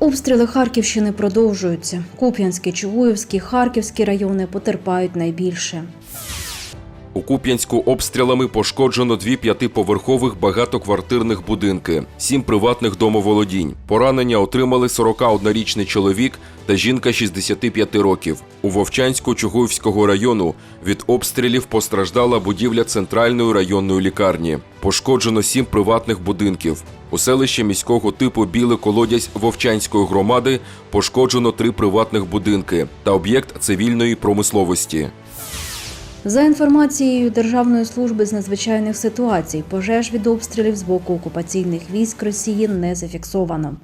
Обстріли Харківщини продовжуються. Куп'янський, Чугуївський, Харківські райони потерпають найбільше. У Куп'янську обстрілами пошкоджено дві п'ятиповерхових багатоквартирних будинки, сім приватних домоволодінь. Поранення отримали 41-річний чоловік та жінка 65 років. У Вовчанську Чугуївського району від обстрілів постраждала будівля центральної районної лікарні. Пошкоджено сім приватних будинків. У селищі міського типу Білий колодязь Вовчанської громади пошкоджено три приватних будинки та об'єкт цивільної промисловості. За інформацією Державної служби з надзвичайних ситуацій, пожеж від обстрілів з боку окупаційних військ Росії не зафіксовано.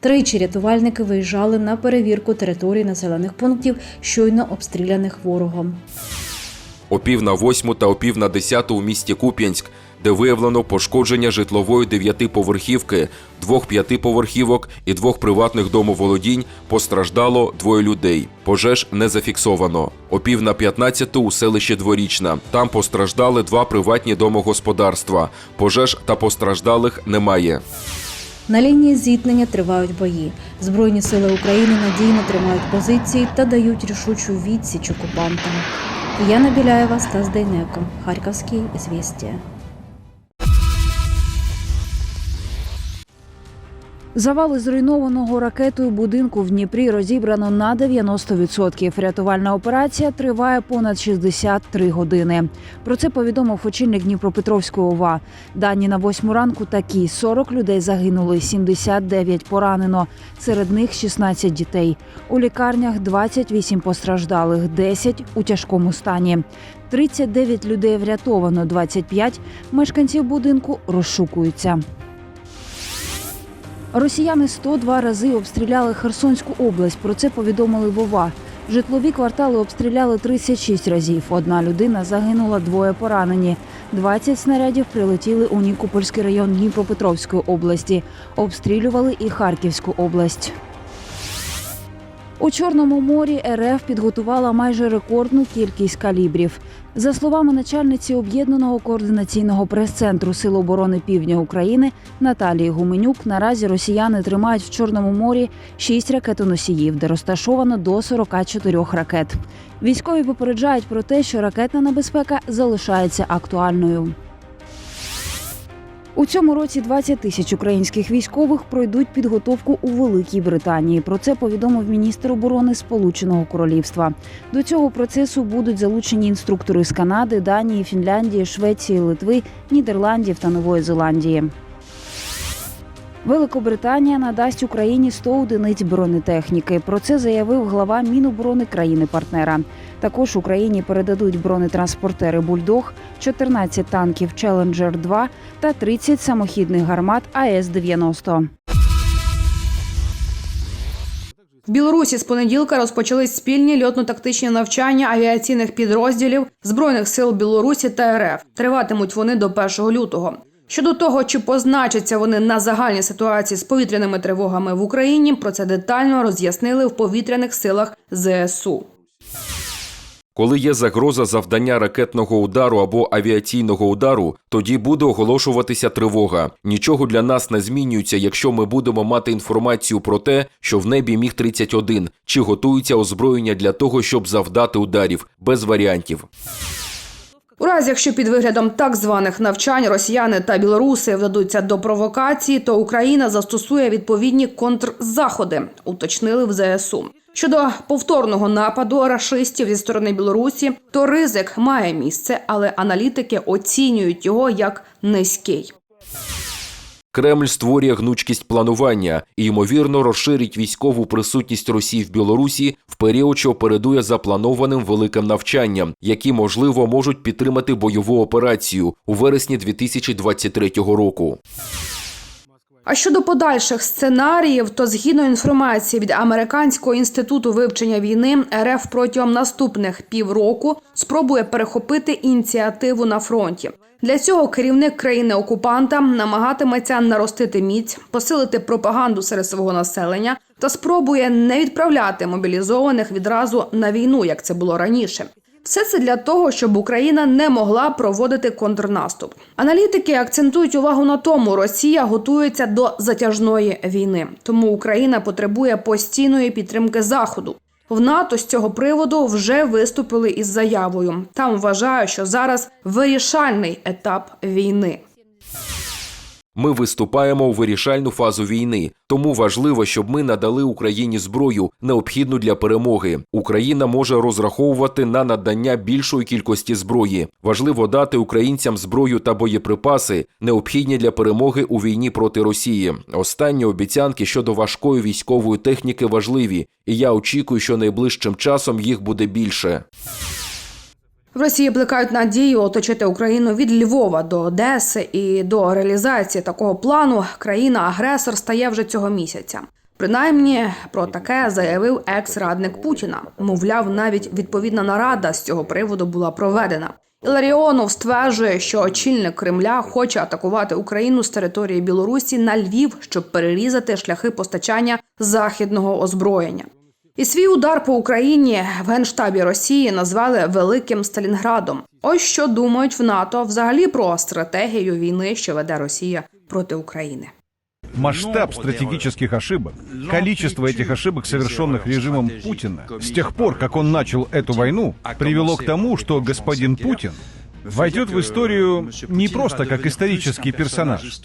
Тричі рятувальники виїжджали на перевірку територій населених пунктів, щойно обстріляних ворогом. О пів на восьму та о на десяту у місті Куп'янськ, де виявлено пошкодження житлової дев'ятиповерхівки, двох п'ятиповерхівок і двох приватних домоволодінь постраждало двоє людей. Пожеж не зафіксовано. О пів на п'ятнадцяту у селищі Дворічна. Там постраждали два приватні домогосподарства. Пожеж та постраждалих немає. На лінії зіткнення тривають бої. Збройні сили України надійно тримають позиції та дають рішучу відсіч окупантам. Яна Біляєва, Стас Дейнеко, Харківський звістя. Завали зруйнованого ракетою будинку в Дніпрі розібрано на 90%. Рятувальна операція триває понад 63 години. Про це повідомив очільник Дніпропетровської ОВА. Дані на восьму ранку такі: 40 людей загинули, 79 поранено. Серед них 16 дітей. У лікарнях 28 постраждалих, 10 у тяжкому стані. 39 людей врятовано, 25 мешканців будинку розшукуються. Росіяни 102 рази обстріляли Херсонську область. Про це повідомили Вова. Житлові квартали обстріляли 36 разів. Одна людина загинула, двоє поранені. 20 снарядів прилетіли у Нікопольський район Дніпропетровської області. Обстрілювали і Харківську область. У Чорному морі РФ підготувала майже рекордну кількість калібрів. За словами начальниці об'єднаного координаційного прес-центру Сил оборони Півдня України Наталії Гуменюк, наразі росіяни тримають в Чорному морі шість ракетоносіїв, де розташовано до 44 ракет. Військові попереджають про те, що ракетна небезпека залишається актуальною. У цьому році 20 тисяч українських військових пройдуть підготовку у Великій Британії. Про це повідомив міністр оборони Сполученого Королівства. До цього процесу будуть залучені інструктори з Канади, Данії, Фінляндії, Швеції, Литви, Нідерландів та Нової Зеландії. Великобританія надасть Україні 100 одиниць бронетехніки. Про це заявив глава Міноборони країни-партнера. Також Україні передадуть бронетранспортери Бульдог, 14 танків Челенджер 2 та 30 самохідних гармат АС-90. В Білорусі з понеділка розпочались спільні льотно-тактичні навчання авіаційних підрозділів збройних сил Білорусі та РФ. Триватимуть вони до 1 лютого. Щодо того, чи позначаться вони на загальній ситуації з повітряними тривогами в Україні, про це детально роз'яснили в повітряних силах ЗСУ. Коли є загроза завдання ракетного удару або авіаційного удару, тоді буде оголошуватися тривога. Нічого для нас не змінюється, якщо ми будемо мати інформацію про те, що в небі міг 31 чи готується озброєння для того, щоб завдати ударів без варіантів. У разі, якщо під виглядом так званих навчань росіяни та білоруси вдадуться до провокації, то Україна застосує відповідні контрзаходи, уточнили в ЗСУ. Щодо повторного нападу рашистів зі сторони Білорусі, то ризик має місце, але аналітики оцінюють його як низький. Кремль створює гнучкість планування і ймовірно розширить військову присутність Росії в Білорусі в період, що передує запланованим великим навчанням, які можливо можуть підтримати бойову операцію у вересні 2023 року. А щодо подальших сценаріїв, то згідно інформації від Американського інституту вивчення війни, РФ протягом наступних півроку спробує перехопити ініціативу на фронті. Для цього керівник країни-окупанта намагатиметься наростити міць, посилити пропаганду серед свого населення та спробує не відправляти мобілізованих відразу на війну, як це було раніше. Все це для того, щоб Україна не могла проводити контрнаступ. Аналітики акцентують увагу на тому, Росія готується до затяжної війни, тому Україна потребує постійної підтримки Заходу. В НАТО з цього приводу вже виступили із заявою. Там вважають, що зараз вирішальний етап війни. Ми виступаємо у вирішальну фазу війни, тому важливо, щоб ми надали Україні зброю, необхідну для перемоги. Україна може розраховувати на надання більшої кількості зброї. Важливо дати українцям зброю та боєприпаси, необхідні для перемоги у війні проти Росії. Останні обіцянки щодо важкої військової техніки важливі, і я очікую, що найближчим часом їх буде більше. В Росії плекають надію оточити Україну від Львова до Одеси, і до реалізації такого плану країна-агресор стає вже цього місяця. Принаймні про таке заявив екс-радник Путіна. Мовляв, навіть відповідна нарада з цього приводу була проведена. Іларіонов стверджує, що очільник Кремля хоче атакувати Україну з території Білорусі на Львів, щоб перерізати шляхи постачання західного озброєння. І свій удар по Україні в генштабі Росії назвали Великим Сталінградом. Ось що думають в НАТО взагалі про стратегію війни, що веде Росія проти України. Масштаб стратегических ошибок, количество этих ошибок, совершенных режимом Путина, с тех пор, как он начал эту войну, привело к тому, что господин Путин войдет в историю не просто как исторический персонаж,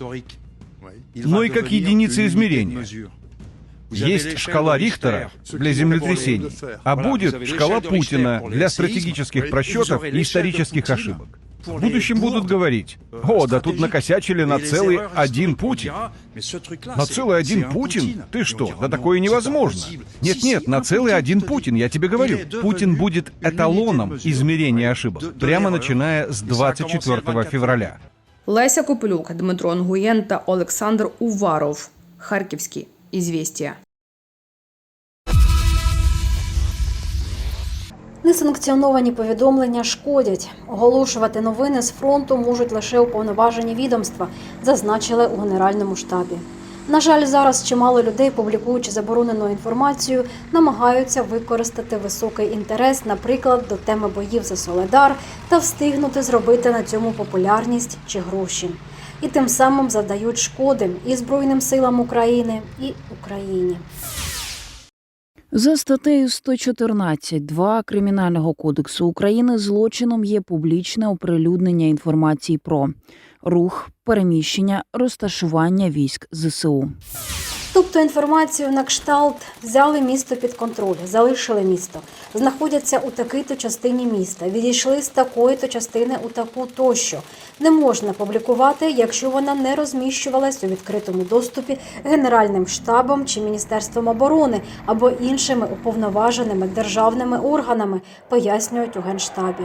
но и как единица измерения. Есть шкала Рихтера для землетрясений, а будет шкала Путина для стратегических просчетов и исторических ошибок. В будущем будут говорить, о, да тут накосячили на целый один Путин. На целый один Путин? Ты что? Да такое невозможно. Нет-нет, на целый один Путин, я тебе говорю. Путин будет эталоном измерения ошибок, прямо начиная с 24 февраля. Леся Копилюк, Дмитро Нгуєн та Олександр Уваров. Харківські ізвістія. Несанкціоновані повідомлення шкодять. Оголошувати новини з фронту можуть лише уповноважені відомства, зазначили у Генеральному штабі. На жаль, зараз чимало людей, публікуючи заборонену інформацію, намагаються використати високий інтерес, наприклад, до теми боїв за Соледар та встигнути зробити на цьому популярність чи гроші. І тим самим завдають шкоди і Збройним силам України, і Україні. За статтею 114.2 Кримінального кодексу України злочином є публічне оприлюднення інформації про рух, переміщення, розташування військ ЗСУ. Тобто інформацію на кшталт взяли місто під контроль, залишили місто, знаходяться у такій-то частині міста, відійшли з такої-то частини у таку тощо. Не можна публікувати, якщо вона не розміщувалась у відкритому доступі Генеральним штабом чи Міністерством оборони або іншими уповноваженими державними органами, пояснюють у генштабі.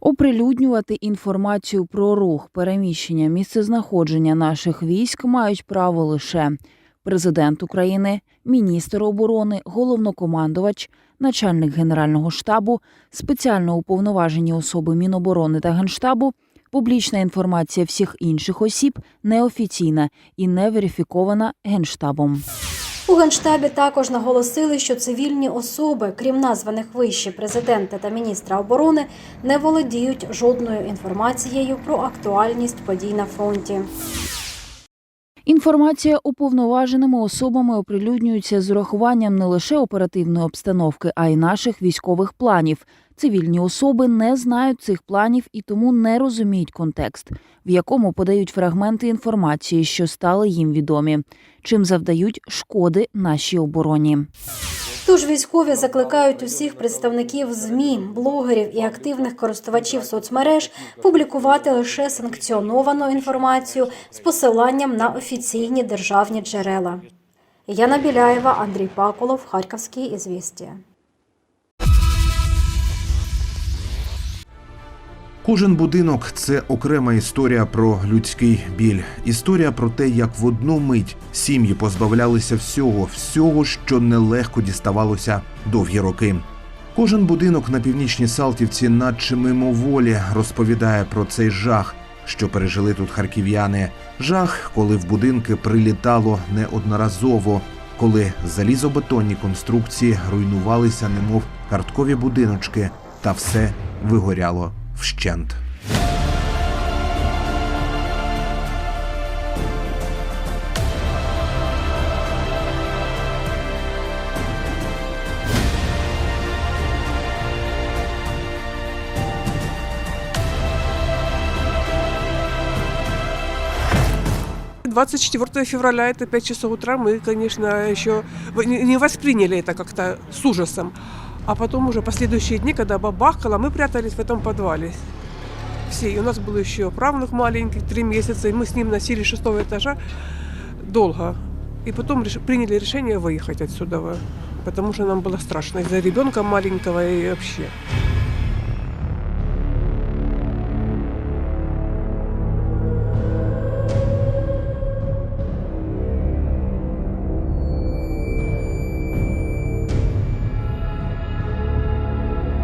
Оприлюднювати інформацію про рух, переміщення, місцезнаходження наших військ мають право лише президент України, міністр оборони, головнокомандувач, начальник генерального штабу, спеціально уповноважені особи Міноборони та Генштабу. Публічна інформація всіх інших осіб неофіційна і не верифікована генштабом. У генштабі також наголосили, що цивільні особи, крім названих вище президента та міністра оборони, не володіють жодною інформацією про актуальність подій на фронті. Інформація уповноваженими особами оприлюднюється з урахуванням не лише оперативної обстановки, а й наших військових планів. Цивільні особи не знають цих планів і тому не розуміють контекст, в якому подають фрагменти інформації, що стали їм відомі, чим завдають шкоди нашій обороні. Тож військові закликають усіх представників ЗМІ, блогерів і активних користувачів соцмереж публікувати лише санкціоновану інформацію з посиланням на офіційні державні джерела. Яна Біляєва, Андрій Паколов, Харківські ізвістія. Кожен будинок це окрема історія про людський біль. Історія про те, як в одну мить сім'ї позбавлялися всього, всього, що нелегко діставалося довгі роки. Кожен будинок на північній Салтівці, наче мимоволі, розповідає про цей жах, що пережили тут харків'яни. Жах, коли в будинки прилітало неодноразово, коли залізобетонні конструкції руйнувалися, немов карткові будиночки, та все вигоряло вщент. — 24 февраля, это 5 часов утра, мы, конечно, еще не восприняли это как-то с ужасом. А потом уже последующие дни, когда бабахкало, мы прятались в этом подвале. Все. И у нас был еще правнук маленький, три месяца, и мы с ним носили с шестого этажа долго. И потом реш- приняли решение выехать отсюда, потому что нам было страшно из-за ребенка маленького и вообще.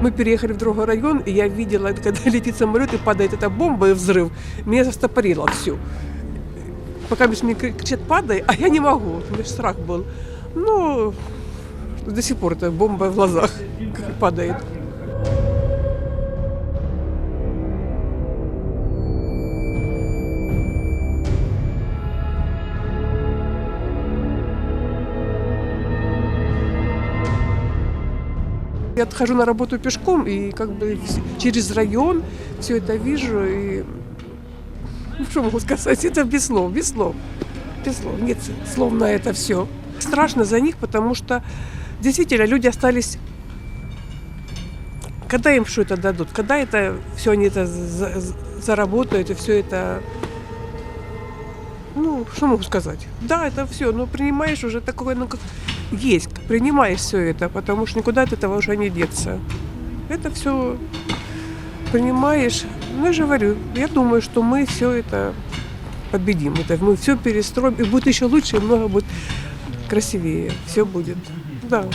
Мы переехали в другой район, и я видела, когда летит самолет и падает эта бомба и взрыв, меня застопорило всю. Пока мне кри- кричат «падай», а я не могу, у меня ж страх был. Ну, до сих пор эта бомба в глазах как падает. Я отхожу на работу пешком и как бы через район все это вижу и ну, что могу сказать, это без слов, без слов, без слов, нет слов на это все. Страшно за них, потому что действительно люди остались когда им что это дадут, когда это все они это за- за- заработают и все это ну, что могу сказать? Да, это все, но принимаешь уже такое, ну, как есть, принимаешь все это, потому что никуда от этого уже не деться. Это все принимаешь. Ну, я же говорю, я думаю, что мы все это победим. Это мы все перестроим, и будет еще лучше, и много будет красивее. Все будет. Да.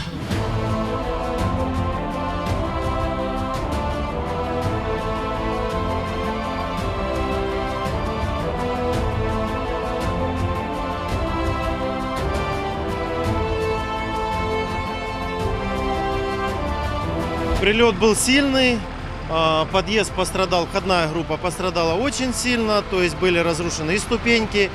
Прилет был сильный, а, подъезд пострадал, входная группа пострадала очень сильно, то есть были разрушены и ступеньки,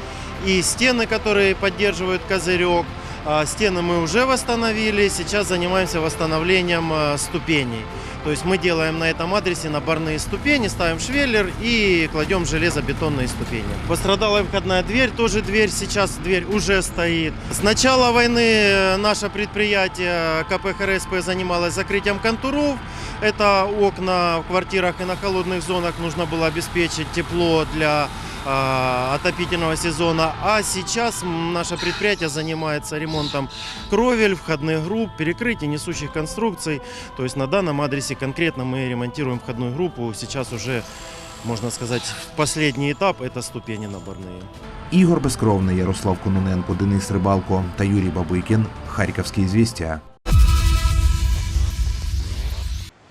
и стены, которые поддерживают козырек. А, Стены мы уже восстановили, сейчас занимаемся восстановлением а, ступеней. То есть мы делаем на этом адресе наборные ступени, ставим швеллер и кладем железобетонные ступени. Пострадала и входная дверь, тоже дверь, сейчас дверь уже стоит. С начала войны э, наше предприятие КПХРСП занималось закрытием контуров. Это окна в квартирах и на холодных зонах нужно было обеспечить тепло для а, отопительного сезона. А сейчас м, наше предприятие занимается ремонтом кровель, входных групп, перекрытий, несущих конструкций. То есть на данном адресе конкретно мы ремонтируем входную группу. Сейчас уже, можно сказать, последний этап – это ступени наборные. Ігор Безкровний, Ярослав Кононенко, Денис Рибалко та Юрій Бабикін. Харківські звістя.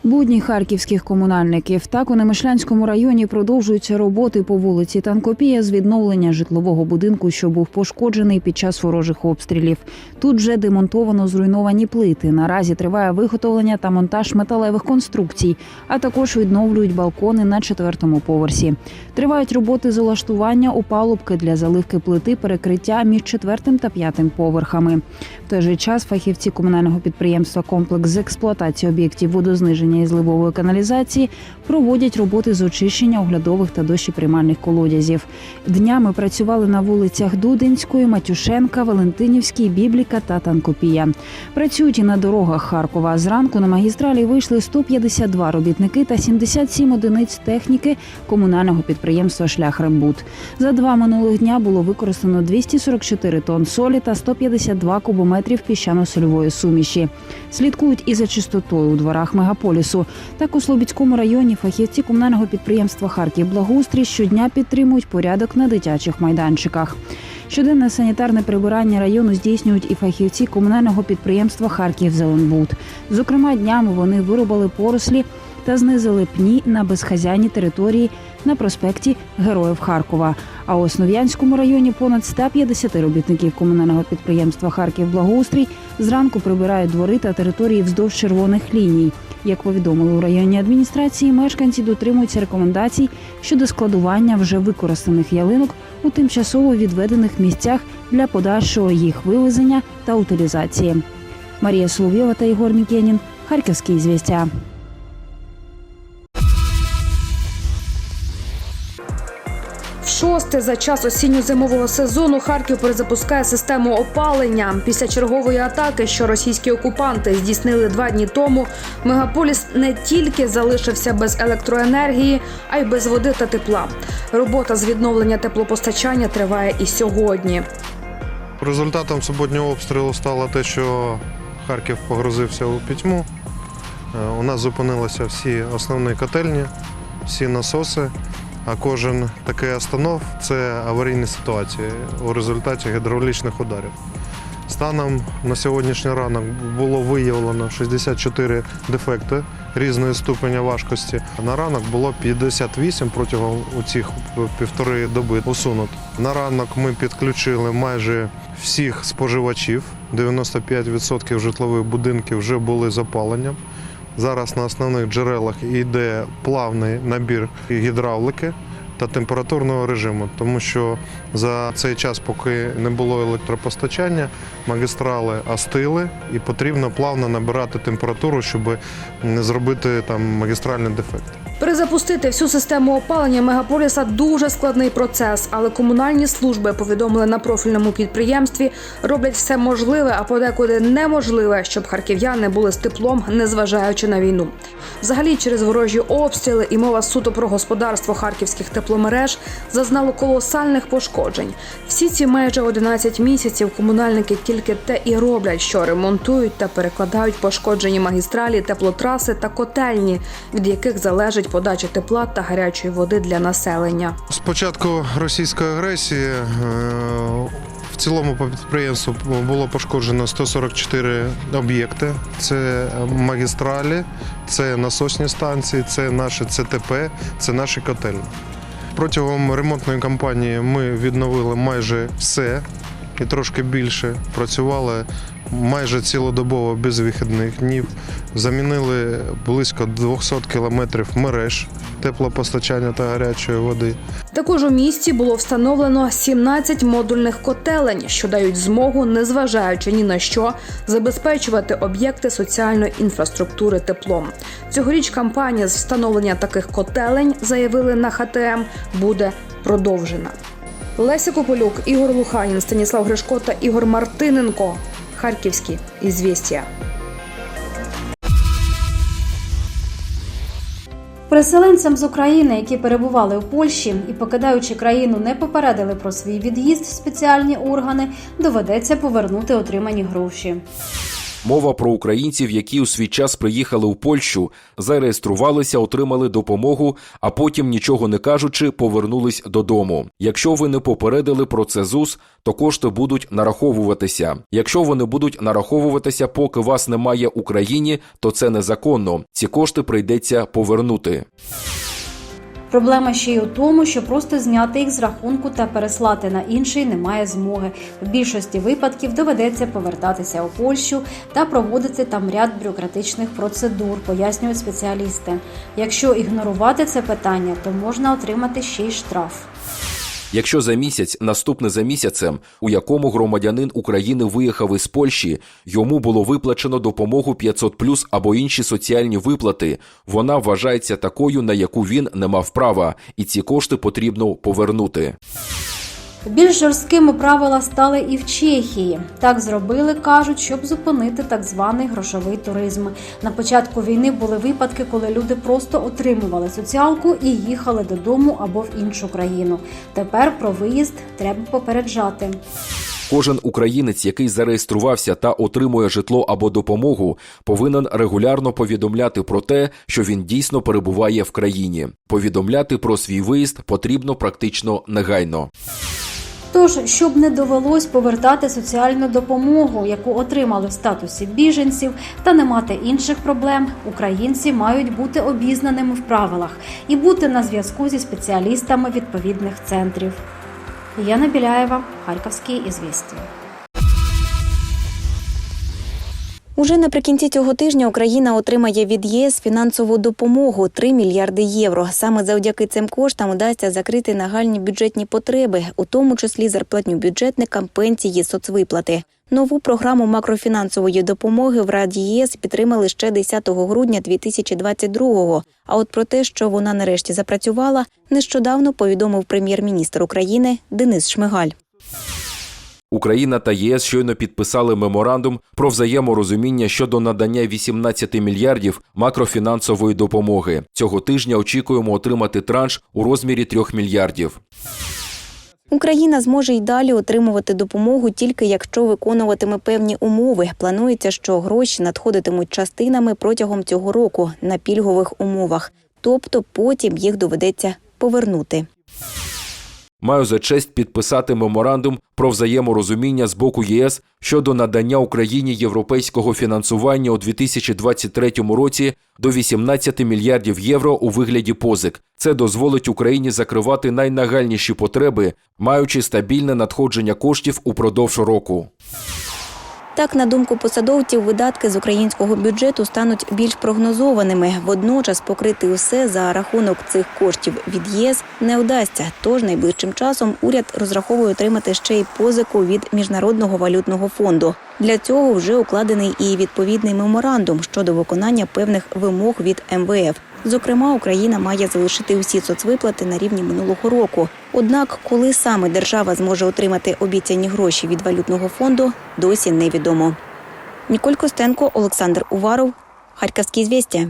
Будні харківських комунальників так у Немишлянському районі продовжуються роботи по вулиці Танкопія з відновлення житлового будинку, що був пошкоджений під час ворожих обстрілів. Тут вже демонтовано зруйновані плити. Наразі триває виготовлення та монтаж металевих конструкцій, а також відновлюють балкони на четвертому поверсі. Тривають роботи з улаштування опалубки для заливки плити перекриття між четвертим та п'ятим поверхами. В той же час фахівці комунального підприємства Комплекс з експлуатації об'єктів водозниження і зливової каналізації проводять роботи з очищення оглядових та дощіприймальних колодязів. Днями працювали на вулицях Дудинської, Матюшенка, Валентинівській, Бібліка та Танкопія. Працюють і на дорогах Харкова. Зранку на магістралі вийшли 152 робітники та 77 одиниць техніки комунального підприємства Шлях Рембут. За два минулих дня було використано 244 тонн солі та 152 кубометрів піщано-сольової суміші. Слідкують і за чистотою у дворах мегаполісу. Так у Слобідському районі фахівці комунального підприємства Харків Благоустрій щодня підтримують порядок на дитячих майданчиках. Щоденне санітарне прибирання району здійснюють і фахівці комунального підприємства Харків Зеленбуд. Зокрема, днями вони вирубали порослі та знизили пні на безхазяні території на проспекті Героїв Харкова. А у Основ'янському районі понад 150 робітників комунального підприємства Харків Благоустрій зранку прибирають двори та території вздовж червоних ліній. Як повідомили у районній адміністрації, мешканці дотримуються рекомендацій щодо складування вже використаних ялинок у тимчасово відведених місцях для подальшого їх вивезення та утилізації. Марія Соловйова та Ігор Мікенін, Харківські звістя. Шосте за час осінньо-зимового сезону Харків перезапускає систему опалення. Після чергової атаки, що російські окупанти здійснили два дні тому, мегаполіс не тільки залишився без електроенергії, а й без води та тепла. Робота з відновлення теплопостачання триває і сьогодні. Результатом суботнього обстрілу стало те, що Харків погрузився у пітьму. Е, У нас зупинилися всі основні котельні, всі насоси. А кожен такий останов це аварійні ситуації у результаті гідравлічних ударів. Станом на сьогоднішній ранок було виявлено 64 дефекти різної ступеня важкості. На ранок було 58 протягом цих півтори доби усунуто. На ранок ми підключили майже всіх споживачів. 95% житлових будинків вже були запаленням. Зараз на основних джерелах йде плавний набір гідравлики та температурного режиму, тому що за цей час, поки не було електропостачання, магістрали остили і потрібно плавно набирати температуру, щоб не зробити там магістральний дефект. Перезапустити всю систему опалення мегаполіса дуже складний процес, але комунальні служби повідомили на профільному підприємстві, роблять все можливе, а подекуди неможливе, щоб харків'яни були з теплом, незважаючи на війну. Взагалі, через ворожі обстріли і мова суто про господарство харківських тепломереж зазнало колосальних пошкоджень. Всі ці майже 11 місяців комунальники тільки те і роблять, що ремонтують та перекладають пошкоджені магістралі, теплотраси та котельні, від яких залежить подача тепла та гарячої води для населення. З початку російської агресії е, в цілому по підприємству було пошкоджено 144 об'єкти. Це магістралі, це насосні станції, це наші ЦТП, це наші котельні. Протягом ремонтної кампанії ми відновили майже все і трошки більше. Працювали майже цілодобово без вихідних днів. Замінили близько 200 кілометрів мереж теплопостачання та гарячої води. Також у місті було встановлено 17 модульних котелень, що дають змогу, незважаючи ні на що, забезпечувати об'єкти соціальної інфраструктури теплом. Цьогоріч кампанія з встановлення таких котелень, заявили на ХТМ, буде продовжена. Леся Кополюк, Ігор Луханін, Станіслав Гришко та Ігор Мартиненко. Харківські ізвістія. Переселенцям з України, які перебували у Польщі і покидаючи країну, не попередили про свій від'їзд спеціальні органи, доведеться повернути отримані гроші. Мова про українців, які у свій час приїхали у Польщу, зареєструвалися, отримали допомогу, а потім, нічого не кажучи, повернулись додому. Якщо ви не попередили про це ЗУС, то кошти будуть нараховуватися. Якщо вони будуть нараховуватися, поки вас немає в Україні, то це незаконно. Ці кошти прийдеться повернути. Проблема ще й у тому, що просто зняти їх з рахунку та переслати на інший немає змоги. В більшості випадків доведеться повертатися у Польщу та проводити там ряд бюрократичних процедур, пояснюють спеціалісти. Якщо ігнорувати це питання, то можна отримати ще й штраф. Якщо за місяць, наступне за місяцем, у якому громадянин України виїхав із Польщі, йому було виплачено допомогу 500 або інші соціальні виплати, вона вважається такою, на яку він не мав права, і ці кошти потрібно повернути. Більш жорсткими правила стали і в Чехії. Так зробили, кажуть, щоб зупинити так званий грошовий туризм. На початку війни були випадки, коли люди просто отримували соціалку і їхали додому або в іншу країну. Тепер про виїзд треба попереджати. Кожен українець, який зареєструвався та отримує житло або допомогу, повинен регулярно повідомляти про те, що він дійсно перебуває в країні. Повідомляти про свій виїзд потрібно практично негайно. Тож, щоб не довелось повертати соціальну допомогу, яку отримали в статусі біженців, та не мати інших проблем, українці мають бути обізнаними в правилах і бути на зв'язку зі спеціалістами відповідних центрів. Яна Біляєва, Харківські ізвісті. Уже наприкінці цього тижня Україна отримає від ЄС фінансову допомогу 3 мільярди євро. Саме завдяки цим коштам вдасться закрити нагальні бюджетні потреби, у тому числі зарплатню бюджетникам, пенсії, соцвиплати. Нову програму макрофінансової допомоги в Раді ЄС підтримали ще 10 грудня 2022-го. А от про те, що вона нарешті запрацювала, нещодавно повідомив прем'єр-міністр України Денис Шмигаль. Україна та ЄС щойно підписали меморандум про взаєморозуміння щодо надання 18 мільярдів макрофінансової допомоги. Цього тижня очікуємо отримати транш у розмірі 3 мільярдів. Україна зможе й далі отримувати допомогу тільки якщо виконуватиме певні умови. Планується, що гроші надходитимуть частинами протягом цього року на пільгових умовах, тобто потім їх доведеться повернути. Маю за честь підписати меморандум про взаєморозуміння з боку ЄС щодо надання Україні європейського фінансування у 2023 році до 18 мільярдів євро у вигляді позик. Це дозволить Україні закривати найнагальніші потреби, маючи стабільне надходження коштів упродовж року. Так, на думку посадовців, видатки з українського бюджету стануть більш прогнозованими. Водночас покрити усе за рахунок цих коштів від ЄС не вдасться. Тож найближчим часом уряд розраховує отримати ще й позику від міжнародного валютного фонду. Для цього вже укладений і відповідний меморандум щодо виконання певних вимог від МВФ. Зокрема, Україна має залишити усі соцвиплати на рівні минулого року. Однак, коли саме держава зможе отримати обіцяні гроші від валютного фонду, досі невідомо. Ніколь Костенко, Олександр Уваров, Харківські звістя.